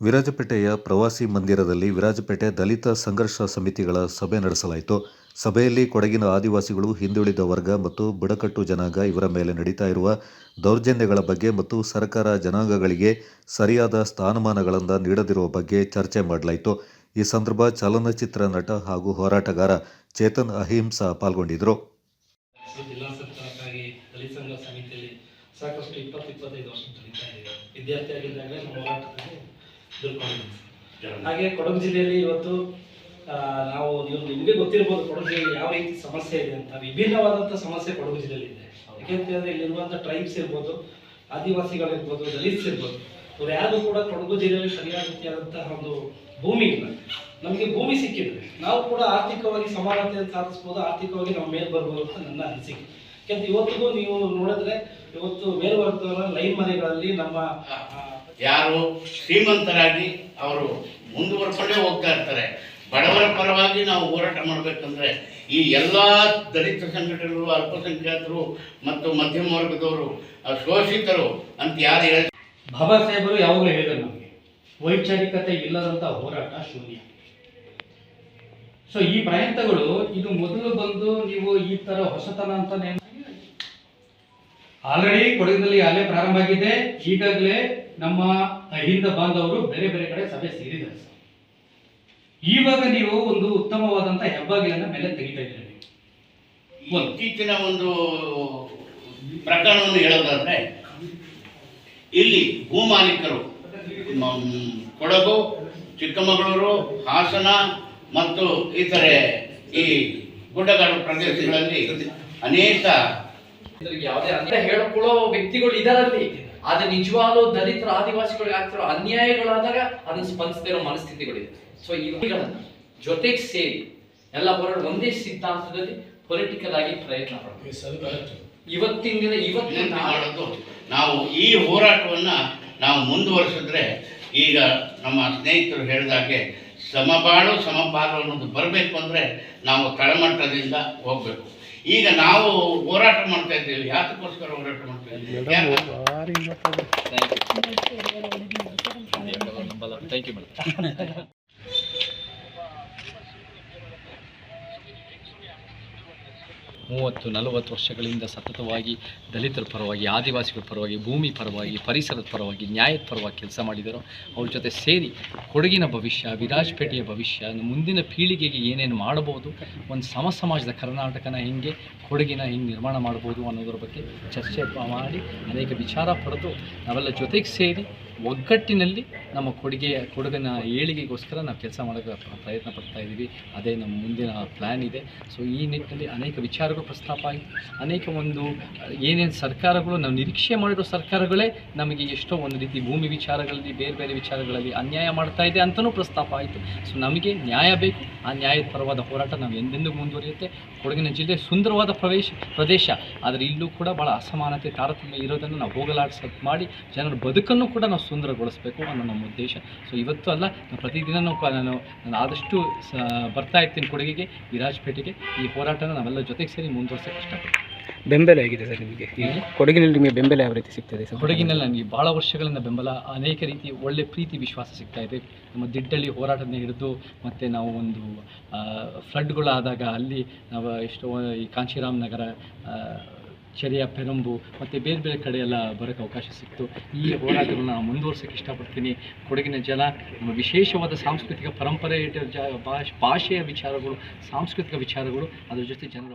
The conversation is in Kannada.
ವಿರಾಜಪೇಟೆಯ ಪ್ರವಾಸಿ ಮಂದಿರದಲ್ಲಿ ವಿರಾಜಪೇಟೆ ದಲಿತ ಸಂಘರ್ಷ ಸಮಿತಿಗಳ ಸಭೆ ನಡೆಸಲಾಯಿತು. ಸಭೆಯಲ್ಲಿ ಕೊಡಗಿನ ಆದಿವಾಸಿಗಳು, ಹಿಂದುಳಿದ ವರ್ಗ ಮತ್ತು ಬುಡಕಟ್ಟು ಜನಾಂಗ ಇವರ ಮೇಲೆ ನಡೀತಾ ಇರುವ ದೌರ್ಜನ್ಯಗಳ ಬಗ್ಗೆ ಮತ್ತು ಸರ್ಕಾರ ಜನಾಂಗಗಳಿಗೆ ಸರಿಯಾದ ಸ್ಥಾನಮಾನಗಳನ್ನು ನೀಡದಿರುವ ಬಗ್ಗೆ ಚರ್ಚೆ ಮಾಡಲಾಯಿತು. ಈ ಸಂದರ್ಭ ಚಲನಚಿತ್ರ ನಟ ಹಾಗೂ ಹೋರಾಟಗಾರ ಚೇತನ್ ಅಹಿಂಸಾ ಪಾಲ್ಗೊಂಡಿದ್ದರು. ಸಾಕಷ್ಟು ಹಾಗೆ ಕೊಡಗು ಜಿಲ್ಲೆಯಲ್ಲಿ ಇವತ್ತು ನಾವು ನೀವು ನಿಮಗೆ ಗೊತ್ತಿರ್ಬೋದು ಕೊಡಗು ಜಿಲ್ಲೆಯಲ್ಲಿ ಯಾವ ರೀತಿ ಸಮಸ್ಯೆ ಇದೆ ಅಂತ. ವಿಭಿನ್ನವಾದಂಥ ಸಮಸ್ಯೆ ಕೊಡಗು ಜಿಲ್ಲೆಯಲ್ಲಿ ಇದೆ. ಯಾಕೆಂತಂದ್ರೆ ಇಲ್ಲಿರುವಂಥ ಟ್ರೈಬ್ಸ್ ಇರ್ಬೋದು ಆದಿವಾಸಿಗಳಿರ್ಬೋದು ದಲಿತ್ಸ್ ಇರ್ಬೋದು ಇವ್ರು ಯಾರು ಕೂಡ ಕೊಡಗು ಜಿಲ್ಲೆಯಲ್ಲಿ ಸರಿಯಾದ ರೀತಿಯಾದಂತಹ ಒಂದು ಭೂಮಿ ಇಲ್ಲ. ನಮಗೆ ಭೂಮಿ ಸಿಕ್ಕಿದ್ರೆ ನಾವು ಕೂಡ ಆರ್ಥಿಕವಾಗಿ ಸಮಾನತೆಯನ್ನು ಸಾಧಿಸ್ಬೋದು ಆರ್ಥಿಕವಾಗಿ ನಾವು ಮೇಲೆ ಬರ್ಬೋದು ಅಂತ ನನ್ನ ಅನಿಸಿಕೆ. ಯಾಕೆಂದ್ರೆ ಇವತ್ತಿಗೂ ನೀವು ನೋಡಿದ್ರೆ ಇವತ್ತು ಮೇಲ್ವರ್ಗದವರ ಲೈನ್ ಮನೆಗಳಲ್ಲಿ ನಮ್ಮ ಯಾರು ಶ್ರೀಮಂತರಾಗಿ ಅವರು ಮುಂದುವರ್ಕೊಂಡೇ ಹೋಗ್ತಾ ಇರ್ತಾರೆ. ಬಡವರ ಪರವಾಗಿ ನಾವು ಹೋರಾಟ ಮಾಡಬೇಕಂದ್ರೆ ಈ ಎಲ್ಲ ದಲಿತ ಸಂಘಟನೆಗಳು, ಅಲ್ಪಸಂಖ್ಯಾತರು ಮತ್ತು ಮಧ್ಯಮ ವರ್ಗದವರು ಶೋಷಿತರು ಅಂತ ಯಾರು ಹೇಳಿ ಬಾಬಾ ಸಾಹೇಬರು ಯಾವಾಗಲೂ ಹೇಳಿದ್ರು ನಮಗೆ, ವೈಚಾರಿಕತೆ ಇಲ್ಲದಂತ ಹೋರಾಟ ಶೂನ್ಯ. ಸೊ ಈ ಪ್ರಯತ್ನಗಳು ಇದು ಮೊದಲು ಬಂದು ನೀವು ಈ ತರ ಹೊಸತನ ಅಂತ ಆಲ್ರೆಡಿ ಕೊಡಗಿನಲ್ಲಿ ಅಲ್ಲೇ ಪ್ರಾರಂಭ ಆಗಿದೆ. ಈಗಾಗಲೇ ನಮ್ಮ ಅಹಿಂದ ಬಾಂಧವರು ಬೇರೆ ಬೇರೆ ಕಡೆ ಸಭೆ ಸೇರಿದ್ದಾರೆ ಸರ್. ಇವಾಗ ನೀವು ಒಂದು ಉತ್ತಮವಾದಂತ ಹೆಬ್ಬಾಗಿಲನ್ನ ಮೇಲೆ ತೆಗಿತಾ ಇದ್ದೀರಿ. ಇತ್ತೀಚಿನ ಒಂದು ಪ್ರಕರಣವನ್ನು ಹೇಳೋದಾದ್ರೆ ಇಲ್ಲಿ ಭೂಮಾಲೀಕರು ಮಾಲೀಕರು ಕೊಡಗು ಚಿಕ್ಕಮಗಳೂರು ಹಾಸನ ಮತ್ತು ಇತರೆ ಈ ಗುಡ್ಡಗಾಡು ಪ್ರದೇಶಗಳಲ್ಲಿ ಅನೇಕ ಯಾವುದೇ ಅಂತ ಹೇಳಿಕೊಳ್ಳೋ ವ್ಯಕ್ತಿಗಳು ಇದರಲ್ಲಿ ಆದ್ರೆ ನಿಜವಾಗ್ಲೂ ದಲಿತರ ಆದಿವಾಸಿಗಳಿಗೆ ಆಗ್ತಿರೋ ಅನ್ಯಾಯಗಳಾದಾಗ ಅದನ್ನ ಸ್ಪಂದಿಸದಿರೋ ಮನಸ್ಥಿತಿಗಳಿದೆ. ಸೊ ಇವುಗಳನ್ನ ಜೊತೆಗೆ ಸೇರಿ ಎಲ್ಲ ಹೊರಡು ಒಂದೇ ಸಿದ್ಧಾಂತದಲ್ಲಿ ಪೊಲಿಟಿಕಲ್ ಆಗಿ ಪ್ರಯತ್ನ ಪಡಬೇಕು. ಇವತ್ತಿನ ದಿನ ಇವತ್ತಿನ ಮಾಡೋದು ನಾವು ಈ ಹೋರಾಟವನ್ನ ನಾವು ಮುಂದುವರಿಸಿದ್ರೆ ಈಗ ನಮ್ಮ ಸ್ನೇಹಿತರು ಹೇಳಿದಾಗೆ ಸಮಬಾಳು ಸಮಪಾಲು ಅನ್ನೋದು ಬರಬೇಕು ಅಂದರೆ ನಾವು ತಳಮಟ್ಟದಿಂದ ಹೋಗಬೇಕು. ಈಗ ನಾವು ಹೋರಾಟ ಮಾಡ್ತಾ ಇದ್ದೇವೆ ಯಾತಕ್ಕೋಸ್ಕರ ಹೋರಾಟ ಮಾಡ್ತಾ ಇದ್ದೀವಿ? ಯಾಕೆ? ಥ್ಯಾಂಕ್ ಯು ಮೂವತ್ತು, ನಲವತ್ತು ವರ್ಷಗಳಿಂದ ಸತತವಾಗಿ ದಲಿತರ ಪರವಾಗಿ, ಆದಿವಾಸಿಗಳ ಪರವಾಗಿ, ಭೂಮಿ ಪರವಾಗಿ, ಪರಿಸರದ ಪರವಾಗಿ, ನ್ಯಾಯದ ಪರವಾಗಿ ಕೆಲಸ ಮಾಡಿದರು, ಅವ್ರ ಜೊತೆ ಸೇರಿ ಕೊಡಗಿನ ಭವಿಷ್ಯ, ವಿರಾಜಪೇಟೆಯ ಭವಿಷ್ಯ ಮುಂದಿನ ಪೀಳಿಗೆಗೆ ಏನೇನು ಮಾಡಬಹುದು, ಒಂದು ಸಮ ಸಮಾಜದ ಕರ್ನಾಟಕನ ಹೆಂಗೆ, ಕೊಡಗಿನ ಹೆಂಗೆ ನಿರ್ಮಾಣ ಮಾಡ್ಬೋದು ಅನ್ನೋದ್ರ ಬಗ್ಗೆ ಚರ್ಚೆ ಮಾಡಿ, ಅನೇಕ ವಿಚಾರ ಪಡೆದು ನಾವೆಲ್ಲ ಜೊತೆಗೆ ಸೇರಿ ಒಗ್ಗಟ್ಟಿನಲ್ಲಿ ನಮ್ಮ ಕೊಡುಗೆ ಕೊಡಗಿನ ಏಳಿಗೆಗೋಸ್ಕರ ನಾವು ಕೆಲಸ ಮಾಡೋಕೆ ಪ್ರಯತ್ನ ಪಡ್ತಾ ಇದ್ದೀವಿ. ಅದೇ ನಮ್ಮ ಮುಂದಿನ ಪ್ಲ್ಯಾನ್ ಇದೆ. ಸೊ ಈ ನಿಟ್ಟಿನಲ್ಲಿ ಅನೇಕ ವಿಚಾರಗಳು ಪ್ರಸ್ತಾಪ ಆಯಿತು. ಅನೇಕ ಒಂದು, ಏನೇನು ಸರ್ಕಾರಗಳು ನಾವು ನಿರೀಕ್ಷೆ ಮಾಡಿರೋ ಸರ್ಕಾರಗಳೇ ನಮಗೆ ಎಷ್ಟೋ ಒಂದು ರೀತಿ ಭೂಮಿ ವಿಚಾರಗಳಲ್ಲಿ, ಬೇರೆ ಬೇರೆ ವಿಚಾರಗಳಲ್ಲಿ ಅನ್ಯಾಯ ಮಾಡ್ತಾ ಇದೆ ಅಂತಲೂ ಪ್ರಸ್ತಾಪ ಆಯಿತು. ಸೊ ನಮಗೆ ನ್ಯಾಯ ಬೇಕು. ಆ ನ್ಯಾಯದ ಪರವಾದ ಹೋರಾಟ ನಾವು ಎಂದೆಂದೂ ಮುಂದುವರಿಯುತ್ತೆ. ಕೊಡಗಿನ ಜಿಲ್ಲೆ ಸುಂದರವಾದ ಪ್ರವೇಶ, ಪ್ರದೇಶ. ಆದರೆ ಇಲ್ಲೂ ಕೂಡ ಭಾಳ ಅಸಮಾನತೆ ತಾರತಮ್ಯ ಇರೋದನ್ನು ನಾವು ಹೋಗಲಾಡಿಸ ಮಾಡಿ ಜನರ ಬದುಕನ್ನು ಕೂಡ ನಾವು ಸುಂದರಗೊಳಿಸಬೇಕು ಅನ್ನೋ ನಮ್ಮ ಉದ್ದೇಶ. ಸೊ ಇವತ್ತು ಅಲ್ಲ ಪ್ರತಿದಿನ ನಾನು ನಾನು ಆದಷ್ಟು ಸ ಬರ್ತಾ ಇರ್ತೀನಿ ಕೊಡಗಿಗೆ ವಿರಾಜಪೇಟೆಗೆ ಈ ಹೋರಾಟನ ನಾವೆಲ್ಲ ಜೊತೆಗೆ ಸೇರಿ ಮುಂದುವರ್ಸೋಕ್ಕೆ ಇಷ್ಟಪಡ್ತೀನಿ. ಬೆಂಬಲ ಆಗಿದೆ ಸರ್ ನಿಮಗೆ? ಕೊಡಗಿನಲ್ಲಿ ನಿಮಗೆ ಬೆಂಬಲ ಯಾವ ರೀತಿ ಸಿಗ್ತದೆ ಸರ್? ಕೊಡಗಿನಲ್ಲಿ ನನಗೆ ಭಾಳ ವರ್ಷಗಳಿಂದ ಬೆಂಬಲ ಅನೇಕ ರೀತಿ ಒಳ್ಳೆ ಪ್ರೀತಿ ವಿಶ್ವಾಸ ಸಿಗ್ತಾ ಇದೆ. ನಮ್ಮ ದಿಡ್ಡಳ್ಳಿ ಹೋರಾಟನ ಹಿಡಿದು ಮತ್ತು ನಾವು ಒಂದು ಫ್ಲಡ್ಗಳಾದಾಗ ಅಲ್ಲಿ ನಾವು ಎಷ್ಟೋ ಈ ಕಾಂಚಿರಾಮ್ ನಗರ ಚೆರಿಯ ಪೆರಂಬು ಮತ್ತು ಬೇರೆ ಬೇರೆ ಕಡೆ ಎಲ್ಲ ಬರೋಕ್ಕೆ ಅವಕಾಶ ಸಿಕ್ತು. ಈ ಹೋರಾಟವನ್ನು ನಾನು ಮುಂದುವರ್ಸೋಕ್ಕೆ ಇಷ್ಟಪಡ್ತೀನಿ. ಕೊಡಗಿನ ಜನ ವಿಶೇಷವಾದ ಸಾಂಸ್ಕೃತಿಕ ಪರಂಪರೆ ಭಾಷ್ ಭಾಷೆಯ ವಿಚಾರಗಳು, ಸಾಂಸ್ಕೃತಿಕ ವಿಚಾರಗಳು, ಅದರ ಜೊತೆ ಜನರ